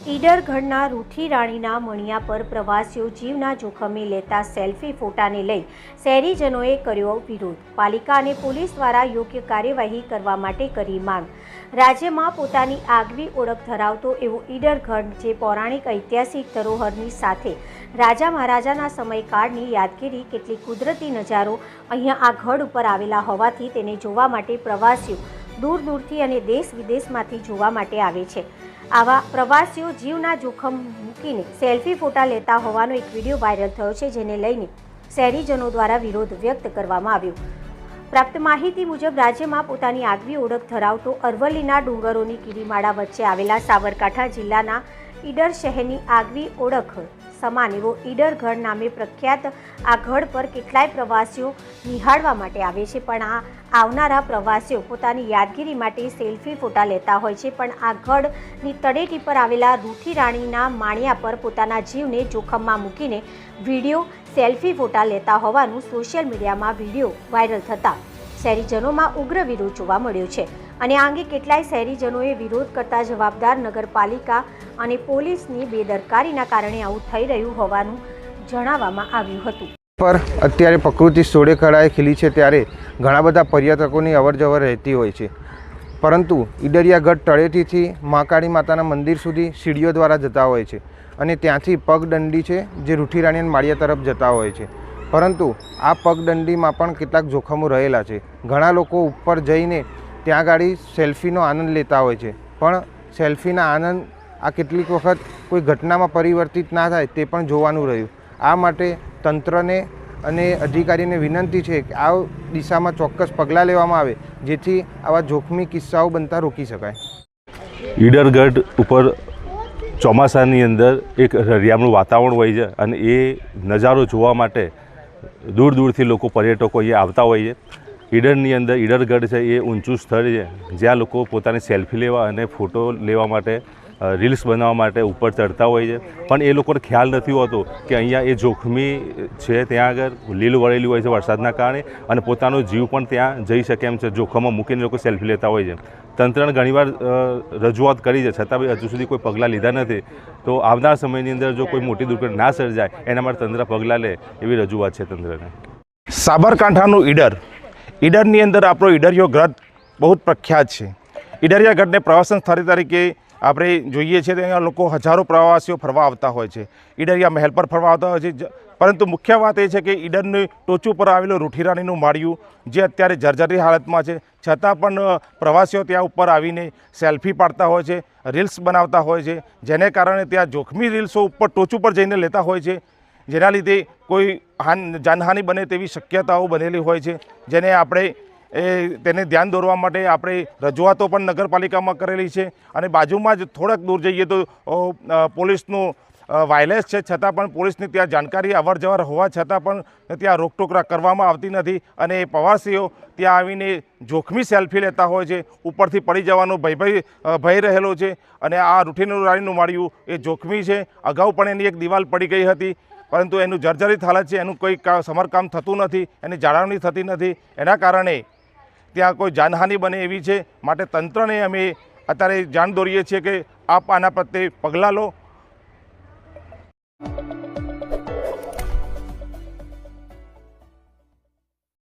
ઈડરગઢના રૂઠી રાણીના મણિયા પર પ્રવાસીઓ જીવના જોખમે લેતા સેલ્ફી ફોટાને લઈ શહેરીજનોએ કર્યો વિરોધ. પાલિકા અને પોલીસ દ્વારા યોગ્ય કાર્યવાહી કરવા માટે કરી માંગ. રાજ્યમાં પોતાની આગવી ઓળખ ધરાવતો એવો ઈડરગઢ જે પૌરાણિક ઐતિહાસિક ધરોહરની સાથે રાજા મહારાજાના સમયકાળની યાદગીરી કેટલીક કુદરતી નજારો અહીંયા આ ગઢ ઉપર આવેલા હોવાથી તેને જોવા માટે પ્રવાસીઓ દૂર દૂરથી અને દેશ વિદેશમાંથી જોવા માટે આવે છે. આવા પ્રવાસીઓ જીવના જોખમ મૂકીને સેલ્ફી ફોટા લેતા હોવાનો એક વીડિયો વાયરલ થયો છે, જેને લઈને શહેરીજનો દ્વારા વિરોધ વ્યક્ત કરવામાં આવ્યો. પ્રાપ્ત માહિતી મુજબ, રાજ્યમાં પોતાની આગવી ઓળખ ધરાવતો અરવલ્લીના ડુંગરોની કીડીમાળા વચ્ચે આવેલા સાબરકાંઠા જિલ્લાના ઈડર શહેરની આગવી ઓળખ સમાન એવો ઈડરગઢ નામે પ્રખ્યાત આ ગઢ પર કેટલાય પ્રવાસીઓ નિહાળવા માટે આવે છે. પણ આ આવનારા પ્રવાસીઓ પોતાની યાદગીરી માટે સેલ્ફી ફોટા લેતા હોય છે. પણ આ ગઢની તળેટી પર આવેલા રૂઠી રાણીના માણિયા પર પોતાના જીવને જોખમમાં મૂકીને વીડિયો, સેલ્ફી ફોટા લેતા હોવાનું સોશિયલ મીડિયામાં વીડિયો વાયરલ થતાં શહેરીજનોમાં ઉગ્ર વિરોધ જોવા મળ્યો છે. અને આ અંગે કેટલાય શહેરીજનોએ વિરોધ કરતા જવાબદાર નગરપાલિકા અને પોલીસની બેદરકારીના કારણે આવું થઈ રહ્યું હોવાનું જણાવવામાં આવ્યું હતું. પર અત્યારે પ્રકૃતિ સોળે કળાએ ખીલી છે ત્યારે ઘણા બધા પર્યટકોની અવરજવર રહેતી હોય છે. પરંતુ ઈડરિયાગઢ તળેટીથી મહાકાળી માતાના મંદિર સુધી સીડીઓ દ્વારા જતા હોય છે. અને ત્યાંથી પગદંડી છે જે રૂઠીરાણી અને માળિયા તરફ જતા હોય છે. પરંતુ આ પગદંડીમાં પણ કેટલાક જોખમો રહેલા છે. ઘણા લોકો ઉપર જઈને ત્યાં ગાડી સેલ્ફીનો આનંદ લેતા હોય છે. પણ સેલ્ફીના આનંદ આ કેટલીક વખત કોઈ ઘટનામાં પરિવર્તિત ના થાય તે પણ જોવાનું રહ્યું. આ માટે તંત્રને અને અધિકારીને વિનંતી છે કે આ દિશામાં ચોક્કસ પગલાં લેવામાં આવે, જેથી આવા જોખમી કિસ્સાઓ બનતા રોકી શકાય. ઈડરગઢ ઉપર ચોમાસાની અંદર એક રળિયામણું વાતાવરણ હોય છે અને એ નજારો જોવા માટે દૂર દૂરથી લોકો પર્યટકો અહીંયા આવતા હોય છે. ઈડરની અંદર ઈડરગઢ છે, એ ઊંચું સ્થળ છે. જ્યાં લોકો પોતાની સેલ્ફી લેવા અને ફોટો લેવા માટે રીલ્સ બનાવવા માટે ઉપર ચડતા હોય છે. પણ એ લોકોને ખ્યાલ નથી હોતો કે અહીંયા એ જોખમી છે ત્યાં આગળ, લીલ વળેલી હોય છે વરસાદના કારણે અને પોતાનો જીવ પણ ત્યાં જઈ શકે એમ છે, જોખમમાં મૂકીને લોકો સેલ્ફી લેતા હોય છે. તંત્રને ઘણીવાર રજૂઆત કરી છે, છતાં બી હજુ સુધી કોઈ પગલાં લીધા નથી. તો આવનાર સમયની અંદર જો કોઈ મોટી દુર્ઘટના ના સર્જાય, એના માટે તંત્ર પગલાં લે એવી રજૂઆત છે તંત્રને. સાબરકાંઠાનું ઈડર. ઈડરની અંદર આપણો ઈડરિયો ગઢ બહુ પ્રખ્યાત છે. ઈડરિયા ગઢને પ્રવાસન સ્થળ તરીકે આપણે જોઈએ છીએ તો અહીંયા લોકો હજારો પ્રવાસીઓ ફરવા આવતા હોય છે. ઈડરિયા મહેલ પર ફરવા આવતા હોય છે. પરંતુ મુખ્ય વાત એ છે કે ઈડરની ટોચ ઉપર આવેલું રૂઠીરાણીનું માળિયું, જે અત્યારે જર્જરી હાલતમાં છે. છતાં પણ પ્રવાસીઓ ત્યાં ઉપર આવીને સેલ્ફી પાડતા હોય છે, રીલ્સ બનાવતા હોય છે, જેને કારણે ત્યાં જોખમી રીલ્સો ઉપર ટોચ ઉપર જઈને લેતા હોય છે. જેના લીધે કોઈ હાન, જાનહાનિ બને તેવી શક્યતાઓ બનેલી હોય છે, જેને આપણે એ તેને ધ્યાન દોરવા માટે આપણે રજૂઆતો પણ નગરપાલિકામાં કરેલી છે અને બાજુમાં જ થોડાક દૂર જઈએ તો પોલીસનું વાયલેન્સ છે. છતાં પણ પોલીસની ત્યાં જાણકારી અવર જવર હોવા છતાં પણ ત્યાં રોકટોક કરવામાં આવતી નથી અને પ્રવાસીઓ ત્યાં આવીને જોખમી સેલ્ફી લેતા હોય છે, ઉપરથી પડી જવાનો ભય ભય ભય રહેલો છે અને આ રૂઠીનું રાણીનું માળિયું એ જોખમી છે. અગાઉ પણ એની એક દિવાલ પડી ગઈ હતી, પરંતુ એનું જર્જરિત હાલત છે. એનું કોઈ સમારકામ થતું નથી, એની જાળવણી થતી નથી. એના કારણે ત્યાં કોઈ જાનહાનિ બને એવી છે? માટે તંત્રને અમે અત્યારે જાણ દોરીએ છીએ કે આપ આના પ્રત્યે પગલાં લો.